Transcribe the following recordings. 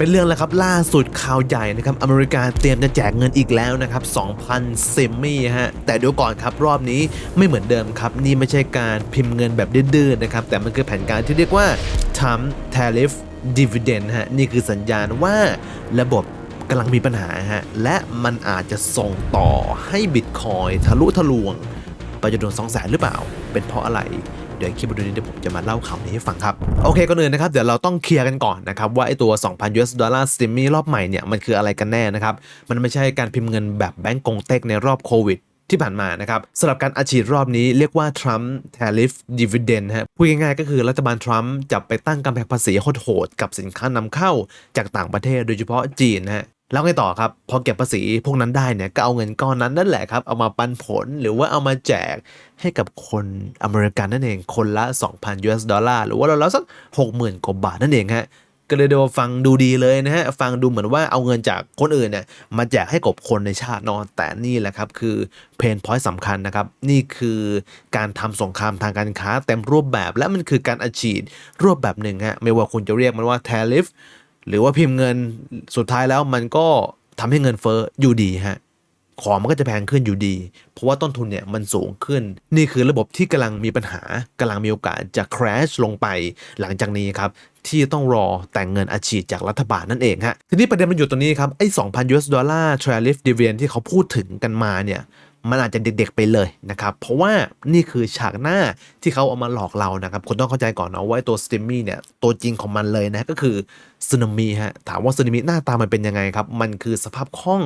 เป็นเรื่องแล้วครับล่าสุดข่าวใหญ่นะครับอเมริกาเตรียมจะแจกเงินอีกแล้วนะครับ2,000ซิมมี่ฮะแต่เดี๋ยวก่อนครับรอบนี้ไม่เหมือนเดิมครับนี่ไม่ใช่การพิมพ์เงินแบบดื้อๆนะครับแต่มันคือแผนการที่เรียกว่า Trump Tariff Dividend ฮะนี่คือสัญญาณว่าระบบกำลังมีปัญหาฮะและมันอาจจะส่งต่อให้บิตคอยทะลุทะลวง ไปจนโดน2 0 0แสนหรือเปล่า เป็นเพราะอะไร เดี๋ยวคลิปวิดีโอนี้เดี๋ยวผมจะมาเล่าข่าวนี้ให้ฟังครับ โอเคก่อนอื่นนะครับเดี๋ยวเราต้องเคลียร์กันก่อนนะครับว่าไอตัว 2,000 US ดอลลาร์สติมมี่รอบใหม่เนี่ยมันคืออะไรกันแน่นะครับมันไม่ใช่การพิมพ์เงินแบบแบงก์กงเต็กในรอบโควิดที่ผ่านมานะครับสำหรับการอัดฉีดรอบนี้เรียกว่า Trump Tariff Dividend ฮะพูดง่ายๆก็คือรัฐบาลทรัมป์จะไปตั้งกำแพงภาษีโหดๆกับสินค้านำเข้าจากต่างประเทศโดยเฉพาะจีนฮะ แล้วไงต่อครับ พอเก็บภาษีพวกนั้นได้เนี่ยก็เอาเงินก้อนนั้นนั่นแหละครับ เอามาปันผลหรือว่าเอามาแจกให้กับคนอเมริกันนั่นเองคนละ 2,000 US ดอลลาร์หรือว่าเราแล้วสัก 60,000กว่าบาทนั่นเองฮะก็เลยเดี๋ยวฟังดูดีเลยนะฮะ ฟังดูเหมือนว่าเอาเงินจากคนอื่นเนี่ยมาแจกให้กับคนในชาตินอนแต่นี่แหละครับ คือเพนพอยต์สำคัญนะครับ นี่คือการทำสงครามทางการค้าเต็มรูปแบบ และมันคือการอัดฉีดรูปแบบหนึ่งฮะ ไม่ว่าคุณจะเรียกมันว่า tariff หรือว่าพิมพ์เงินสุดท้ายแล้วมันก็ทำให้เงินเฟ้ออยู่ดีฮะของมันก็จะแพงขึ้นอยู่ดี เพราะว่าต้นทุนเนี่ยมันสูงขึ้น นี่คือระบบที่กำลังมีปัญหากำลังมีโอกาสจะ crash ลงไปหลังจากนี้ครับที่ต้องรอแต่งเงินอัดฉีดจากรัฐบาลนั่นเองฮะทีนี้ประเด็นมันอยู่ตรงนี้ครับไอ้2,000 US ดอลลาร์ tariff dividend ที่เขาพูดถึงกันมาเนี่ย มันอาจจะเด็กๆไปเลยนะครับ เพราะว่านี่คือฉากหน้าที่เขาเอามาหลอกเรานะครับคุณต้องเข้าใจก่อนนะว่าไอ้ตัวสติมมี่เนี่ยตัวจริงของมันเลยนะก็คือสึนามิฮะถามว่าสึนามิหน้าตามันเป็นยังไงครับ มันคือสภาพคล่อง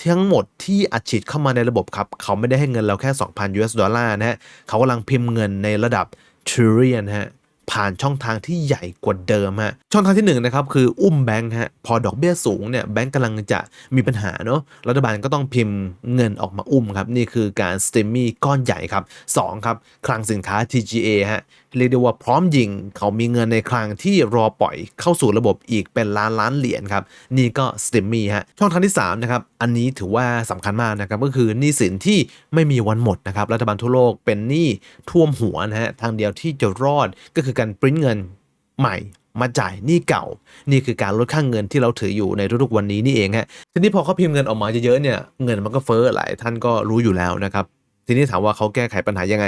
ทั้งหมดที่อัดฉีดเข้ามาในระบบครับ เขาไม่ได้ให้เงินเราแค่ 2,000 US ดอลลาร์นะฮะเขากำลังพิมพ์เงินในระดับ trillion ฮะ ผ่านช่องทางที่ใหญ่กว่าเดิมฮะช่องทางที่1นงนะครับคืออุ้มแบงค์ฮะพอดอกเบี้ยสูงเนี่ยแบงค์กำลังจะมีปัญหาเนาะรัฐบาลก็ต้องพิมพ์เงินออกมาอุ้มครับนี่คือการสเตมมี่ก้อนใหญ่ครับ2ครับคลังสินค้า TGA ฮะเรียกได้ว่าพร้อมยิงเขามีเงินในคลังที่รอปล่อยเข้าสู่ระบบอีกเป็นล้านล้านเหรียญครับนี่ก็สเตมมี่ฮะช่องทางที่3นะครับอันนี้ถือว่าสำคัญมากนะครับก็คือหนี้สินที่ไม่มีวันหมดนะครับรัฐบาลทั่วโลกเป็นหนี้ท่วมหัวนะฮะทางเดียวที่จะรอดก็คือการปริ้นเงินใหม่มาจ่ายหนี้เก่า นี่คือการลดค่างเงินที่เราถืออยู่ในทุกๆวันนี้นี่เองฮะทีนี้พอเขาพิมพ์เงินออกมาเยอะๆเนี่ยเงินมันก็เฟ้อหลายท่านก็รู้อยู่แล้วนะครับทีนี้ถามว่าเขาแก้ไขปัญหายังไง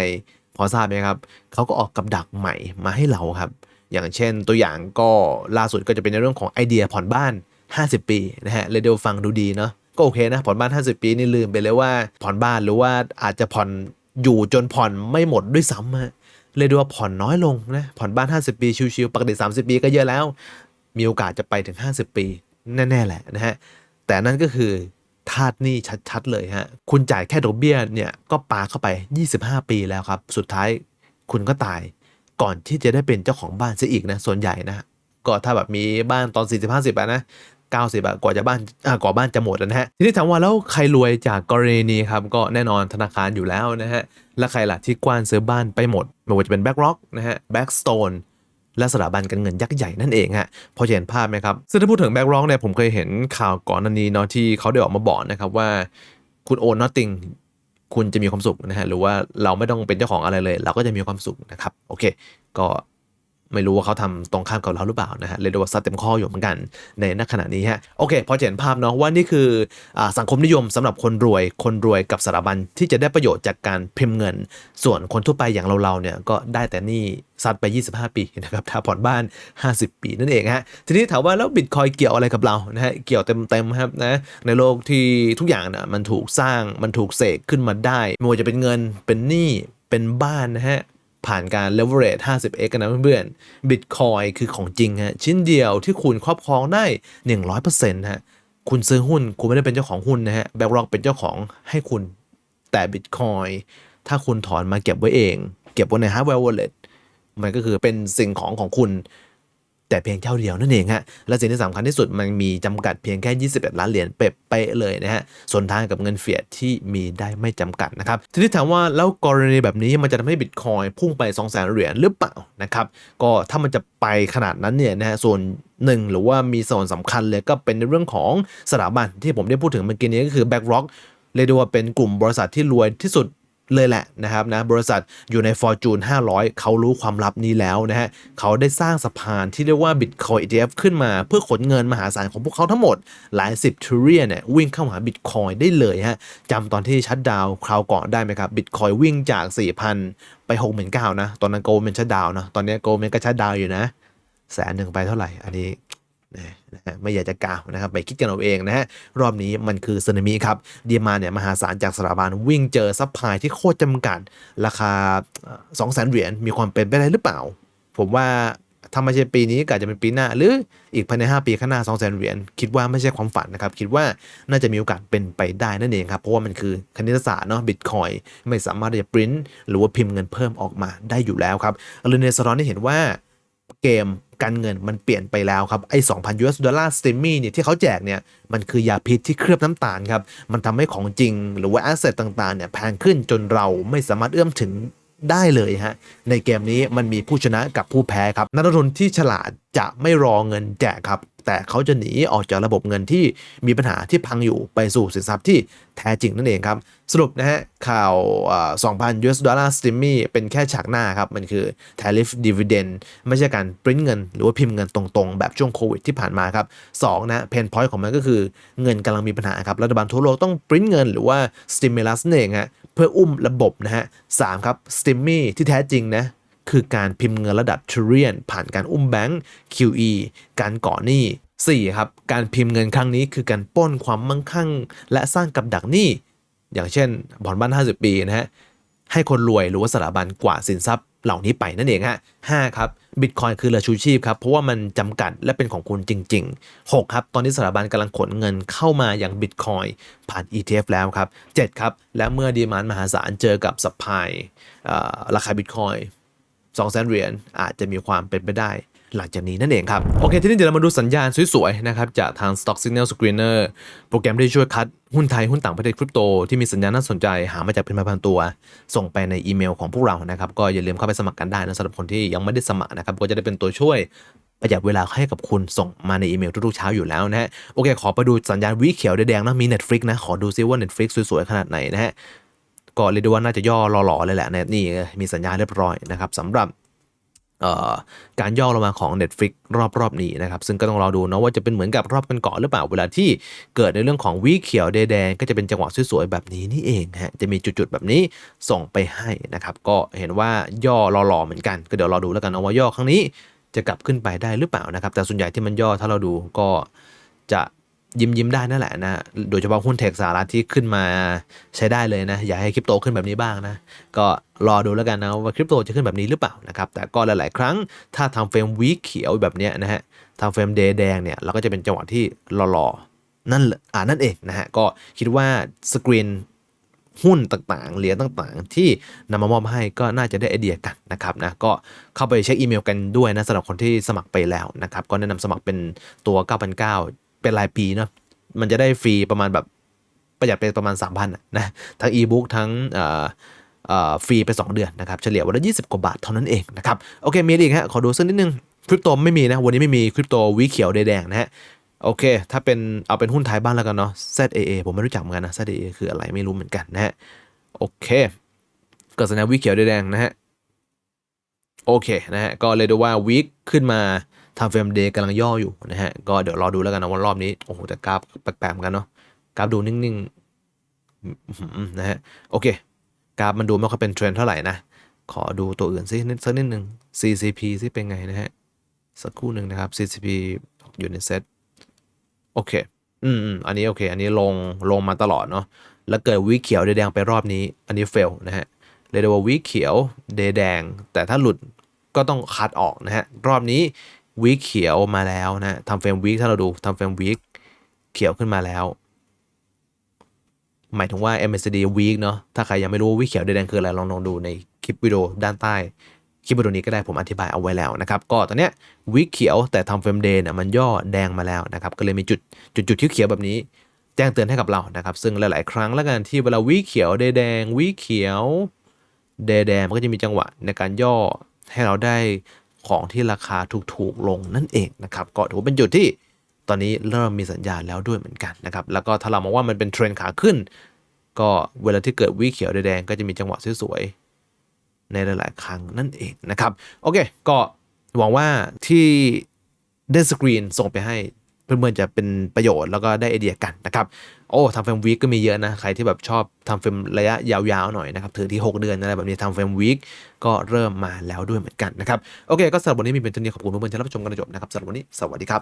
พอทราบไหมครับเขาก็ออกกับดักใหม่มาให้เราครับ อย่างเช่นตัวอย่างก็ล่าสุดก็จะเป็นในเรื่องของไอเดียผ่อนบ้าน 50 ปีนะฮะเรเดียวฟังดูดีเนาะก็โอเคนะผ่อนบ้าน 50 ปีนี่ลืมไปเลยว่าผ่อนบ้านหรือว่าอาจจะผ่อนอยู่จนผ่อนไม่หมดด้วยซ้ำฮะ เลยดูว่าผ่อนน้อยลงนะผ่อนบ้าน 50 ปีชิวๆปกติ 30 ปีก็เยอะแล้ว มีโอกาสจะไปถึง 50 ปี แน่ ๆ แหละนะฮะ แต่นั่นก็คือทาสหนี้ชัด ๆ เลยฮะ คุณจ่ายแค่ดอกเบี้ยเนี่ย ก็ปาเข้าไป 25 ปีแล้วครับ สุดท้ายคุณก็ตาย ก่อนที่จะได้เป็นเจ้าของบ้านซะอีกนะ ส่วนใหญ่นะ ก็ถ้าแบบมีบ้านตอน 40 50นะ 90บาทกว่าจะบ้านอ่ากว่าบ้านจะหมดนะฮะทีนี้ถามว่าแล้วใครรวยจากกรณีนี้ครับก็แน่นอนธนาคารอยู่แล้วนะฮะและใครล่ะที่กว้านซื้อบ้านไปหมดไม่ว่าจะเป็น BlackRock นะฮะ Blackstone และสถาบันการเงินยักษ์ใหญ่นั่นเองฮะพอเห็นภาพไหมครับซึ่งถ้าพูดถึง BlackRock เนี่ยผมเคยเห็นข่าวก่อนหน้านี้เนาะที่เขาได้ออกมาบอกนะครับว่าคุณโอน nothing คุณจะมีความสุขนะฮะหรือว่าเราไม่ต้องเป็นเจ้าของอะไรเลย เราก็จะมีความสุขนะครับโอเค ก็ ไม่รู้ว่าเขาทำตรงข้ามกับเราหรือเปล่านะฮะเรียกได้ว่าซัดเต็มข้ออยู่เหมือนกันในณขณะนี้ฮะโอเค พอเห็นภาพเนาะว่านี่คืออสังคมนิยมสำหรับคนรวย คนรวยกับสถาบันที่จะได้ประโยชน์จากการพิมพ์เงิน ส่วนคนทั่วไปอย่างเราๆเนี่ยก็ได้แต่นี่ซัดไป 25 ปีนะครับถ้าผ่อนบ้าน 50 ปีนั่นเองฮะทีนี้ถามว่าแล้วบิตคอยเกี่ยวอะไรกับเรานะฮะเกี่ยวเต็มๆครับนะในโลกที่ทุกอย่างนะมันถูกสร้างมันถูกเสกขึ้นมาได้ไม่ว่าจะเป็นเงินเป็นหนี้เป็นบ้านนะฮะ ผ่านการ leverage 50x กันนะเพื่อนๆ Bitcoin คือของจริงฮะชิ้นเดียวที่คุณครอบครองได้ 100%ฮะคุณซื้อหุ้น คุณไม่ได้เป็นเจ้าของหุ้นนะฮะแบล็คบอกเป็นเจ้าของให้คุณแต่ Bitcoin ถ้าคุณถอนมาเก็บไว้เอง เก็บไว้ใน hardware wallet มันก็คือเป็นสิ่งของของคุณ แต่เพียงเจ้าเดียวนั่นเองฮะและสิ่งที่สำคัญที่สุดมันมีจำกัดเพียงแค่ 21 ล้านเหรียญเป๊ะเลยนะฮะส่วนทางกับเงินเฟียดที่มีได้ไม่จำกัดนะครับทีนี้ถามว่าแล้วกรณีแบบนี้มันจะทำให้บิตคอยพุ่งไป 2 0 0 0 0 0เหรียญหรือเปล่านะครับก็ถ้ามันจะไปขนาดนั้นเนี่ยนะฮะส่วนหนึ่งหรือว่ามีส่วนสำคัญเลยก็เป็นในเรื่องของสถาบันที่ผมได้พูดถึงเมื่อกี้นี้ก็คือ BlackRock เรียกได้ว่าเป็นกลุ่มบริษัทที่รวยที่สุด เลยแหละนะครับนะบริษัทอยู่ใน Fortune 500 เขารู้ความลับนี้แล้วนะฮะเขาได้สร้างสะพานที่เรียกว่า Bitcoin ETF ขึ้นมา เพื่อขนเงินมหาศาลของพวกเขาทั้งหมด หลายสิบทริเลียนเนี่ยวิ่งเข้าหา Bitcoin ได้เลยฮะจำตอนที่ชัดดาวคราวก่อนได้ไหมครับ Bitcoin วิ่งจาก 4,000 ไป69,000นะ ตอนนั้นโกลเมนชัดดาวนะตอนนี้โกลเมนก็ชัดดาวอยู่นะแสนหนึ่งไปเท่าไหร่อันนี้ นะฮะไม่อยากจะกล่าวนะครับ ไปคิดกันเอาเองนะฮะรอบนี้มันคือสึนามิครับดีมาเนี่ยมหาศาลจากสถาบันวิ่งเจอซัพพลายที่โคตรจำกัด ราคา 2 0 0 0 0 0เหรียญมีความเป็นไปได้หรือเปล่า ผมว่าถ้าไม่ใช่ปีนี้ก็อาจจะเป็นปีหน้า หรืออีกภายใน 5 ปีข้างหน้า2 0 0 0 0 0เหรียญคิดว่าไม่ใช่ความฝันนะครับ คิดว่าน่าจะมีโอกาสเป็นไปได้นั่นเองครับ เพราะว่ามันคือคณิตศาสตร์เนาะบิตคอยไม่สามารถที่จะปริ้นหรือว่าพิมพ์เงินเพิ่มออกมาได้อยู่แล้วครับเรเนสรอนได้เห็นว่า เกมการเงินมันเปลี่ยนไปแล้วครับ ไอ้2,000 US ดอลลาร์สต e มมี่เนี่ยที่เขาแจกเนี่ย มันคือยาพิษที่เคลือบน้ำตาลครับ มันทำให้ของจริงหรือว่าแอสเซทต่างๆเนี่ยแพงขึ้นจนเราไม่สามารถเอื้อมถึงได้เลยฮะ ในเกมนี้มันมีผู้ชนะกับผู้แพ้ครับ นักลงทุนที่ฉลาดจะไม่รอเงินแจกครับ แต่เขาจะหนีออกจากระบบเงินที่มีปัญหาที่พังอยู่ไปสู่สินทรัพย์ที่แท้จริงนั่นเองครับ สรุปนะฮะข่าวอ่า2,000 US ดอลลาร์สติมมี่เป็นแค่ฉากหน้าครับ มันคือ tariff dividend ไม่ใช่การปริ้นเงิน หรือว่าพิมพ์เงินตรงๆ แบบช่วงโควิดที่ผ่านมาครับ2นะเพนพอยต์ของมันก็คือเงินกำลังมีปัญหาครับรัฐบาลทั่วโลกต้องปริ้นเงินหรือว่า stimulus นั่นเองฮะเพื่ออุ้มระบบนะฮะสามครับ stimmy ที่แท้จริงนะ คือการพิมพ์เงินระดับทริเลียน ผ่านการอุ้มแบงก์ QE การก่อหนี้ 4. ครับ การพิมพ์เงินครั้งนี้คือการป้นความมั่งคั่ง และสร้างกับดักหนี้ อย่างเช่นผ่อนบ้าน 50 ปีนะฮะ ให้คนรวยหรือว่าสถาบันกว่าสินทรัพย์เหล่านี้ไปนั่นเองฮะห้าครับบิตคอยคือเรือชูชีพครับเพราะว่ามันจำกัดและเป็นของคุณจริง ๆ 6 ครับ ตอนนี้สถาบันกำลังขนเงินเข้ามาอย่างบิตคอยผ่าน ETF แล้วครับ 7 ครับ และเมื่อดีมานมหาศาลเจอกับสปายราคาบิตคอย 2 0 0 0 0เหรียญอาจจะมีความเป็นไปได้หลังจากนี้นั่นเองครับ โอเค ทีนี้เดี๋ยวเรามาดูสัญญาณสวยๆ นะครับ จากทาง Stock Signal Screener โปรแกรมที่ช่วยคัดหุ้นไทย หุ้นต่างประเทศคริปโต ที่มีสัญญาณน่าสนใจหามาจากเป็นพันๆตัว ส่งไปในอีเมลของพวกเรานะครับ ก็อย่าลืมเข้าไปสมัครกันได้นะสำหรับคนที่ยังไม่ได้สมัครนะครับ ก็จะได้เป็นตัวช่วยประหยัดเวลาให้กับคุณส่งมาในอีเมลทุกๆเช้าอยู่แล้วนะฮะโอเค ขอไปดูสัญญาณวิเขียวแดงนะมี Netflix นะขอดูซิว่า Netflix สวยๆขนาดไหนนะฮะ ก็เรียกได้ว่าน่าจะย่อหล่อๆเลยแหละนะนี่มีสัญญาณเรียบร้อยนะครับสำหรับการย่อลงมาของ Netflix รอบรอบนี้นะครับ ซึ่งก็ต้องรอดูนะว่าจะเป็นเหมือนกับรอบกันก่อนหรือเปล่า เวลาที่เกิดในเรื่องของวิเขียวแดงก็จะเป็นจังหวะสวยๆแบบนี้นี่เองฮะจะมีจุดๆแบบนี้ส่งไปให้นะครับ ก็เห็นว่าย่อหล่อๆเหมือนกัน ก็เดี๋ยวรอดูแล้วกันนะว่าย่อครั้งนี้จะกลับขึ้นไปได้หรือเปล่านะครับ แต่ส่วนใหญ่ที่มันย่อถ้าเราดูก็จะ ยิ้มยิ้มได้นั่นแหละนะ โดยเฉพาะหุ้นเทคสหรัฐที่ขึ้นมาใช้ได้เลยนะ อยากให้คริปโตขึ้นแบบนี้บ้างนะ ก็รอดูแล้วกันนะว่าคริปโตจะขึ้นแบบนี้หรือเปล่านะครับ แต่ก็หลาย ๆ ครั้งถ้าทำเฟรมวีเขียวแบบนี้นะฮะทำเฟรมเดย์แดงเนี่ยเราก็จะเป็นจังหวะที่รอๆนั่นอ่านั่นเองนะฮะก็คิดว่าสกรีนหุ้นต่างๆ เหรียญต่างๆ ที่นำมามอบให้ก็น่าจะได้ไอเดียกันนะครับนะ ก็เข้าไปเช็คอีเมลกันด้วยนะสำหรับคนที่สมัครไปแล้วนะครับ ก็แนะนำสมัครเป็นตัว 9,900 เป็นรายปีเนาะมันจะได้ฟรีประมาณแบบประหยัดไปประมาณ 3,000นะทั้งอีบุ๊กทั้งฟรีไป 2 เดือนนะครับเฉลี่ยวันละ 20 กว่าบาทเท่านั้นเองนะครับโอเคมีอีกฮะขอดูสักนิดนึงคริปโตไม่มีนะวันนี้ไม่มีคริปโตวีเขียวแดงนะฮะโอเค ถ้าเป็นเอาเป็นหุ้นไทยบ้างแล้วกันเนาะ ZAA ผมไม่รู้จักเหมือนกันนะ ZAA คืออะไรไม่รู้เหมือนกันนะฮะ โอเคเกิดสัญญาณวีเขียวแดงนะฮะ โอเคนะฮะ ก็เลยดูว่าวีคขึ้นมา ทำเฟรมเดย์กำลังย่ออยู่นะฮะ ก็เดี๋ยวรอดูแล้วกันนะวันรอบนี้ โอ้โห แต่กราฟแปลกๆเหมือนกันเนาะ กราฟดูนิ่งๆนะฮะ โอเค กราฟมันดูไม่ค่อยเป็นเทรนเท่าไหร่นะ ขอดูตัวอื่นซินิดสักนิดหนึ่ง CCP ซิเป็นไงนะฮะ สักคู่หนึ่งนะครับ CCP อยู่ในเซตโอเค อืมอันนี้โอเค อันนี้ลง ลงมาตลอดเนาะ แล้วเกิดวิเขียวแดงไปรอบนี้ อันนี้เฟลนะฮะเรียกได้ว่าวิเขียวเดแดง แต่ถ้าหลุดก็ต้องคัดออกนะฮะ รอบนี้ วีคเขียวมาแล้วนะทำเฟรมวีคถ้าเราดูทำเฟรมวีคเขียวขึ้นมาแล้ว หมายถึงว่า MACD วีคเนาะถ้าใครยังไม่รู้วีคเขียวแดงคืออะไรลองลองดูในคลิปวิดีโอด้านใต้คลิปวิดีโอนี้ก็ได้ผมอธิบายเอาไว้แล้วนะครับ ก็ตอนเนี้ยวีคเขียวแต่ทำเฟรมเดย์เนี่ยมันย่อแดงมาแล้วนะครับ ก็เลยมีจุดจุดจุดที่เขียวแบบนี้ แจ้งเตือนให้กับเรานะครับ ซึ่งหลาย ๆ ครั้งแล้วกันที่เวลาวีคเขียวแดงวีคเขียวแดงมันก็จะมีจังหวะในการย่อให้เราได้ ของที่ราคาถูกๆลงนั่นเองนะครับก็ถือเป็นจุดที่ตอนนี้เริ่มมีสัญญาณแล้วด้วยเหมือนกันนะครับแล้วก็ถ้าเรามองว่ามันเป็นเทรนขาขึ้น ก็เวลาที่เกิดวิเขียวแดงก็จะมีจังหวะสวยๆในหลายๆครั้งนั่นเองนะครับโอเคก็หวังว่าที่ได้สกรีนส่งไปให้ เพื่อนๆจะเป็นประโยชน์แล้วก็ได้ไอเดียกันนะครับโอ้ทำเฟรมวีคก็มีเยอะนะ ใครที่แบบชอบทำเฟรมระยะยาวๆหน่อยนะครับถือที่ 6 เดือนอะไรแบบนี้ทำเฟรมวีคก็เริ่มมาแล้วด้วยเหมือนกันนะครับ โอเค ก็สำหรับวันนี้มีเป็นเท่านี้ขอบคุณเพื่อนๆที่รับชมกันจนจบนะครับสำหรับวันนี้สวัสดีครับ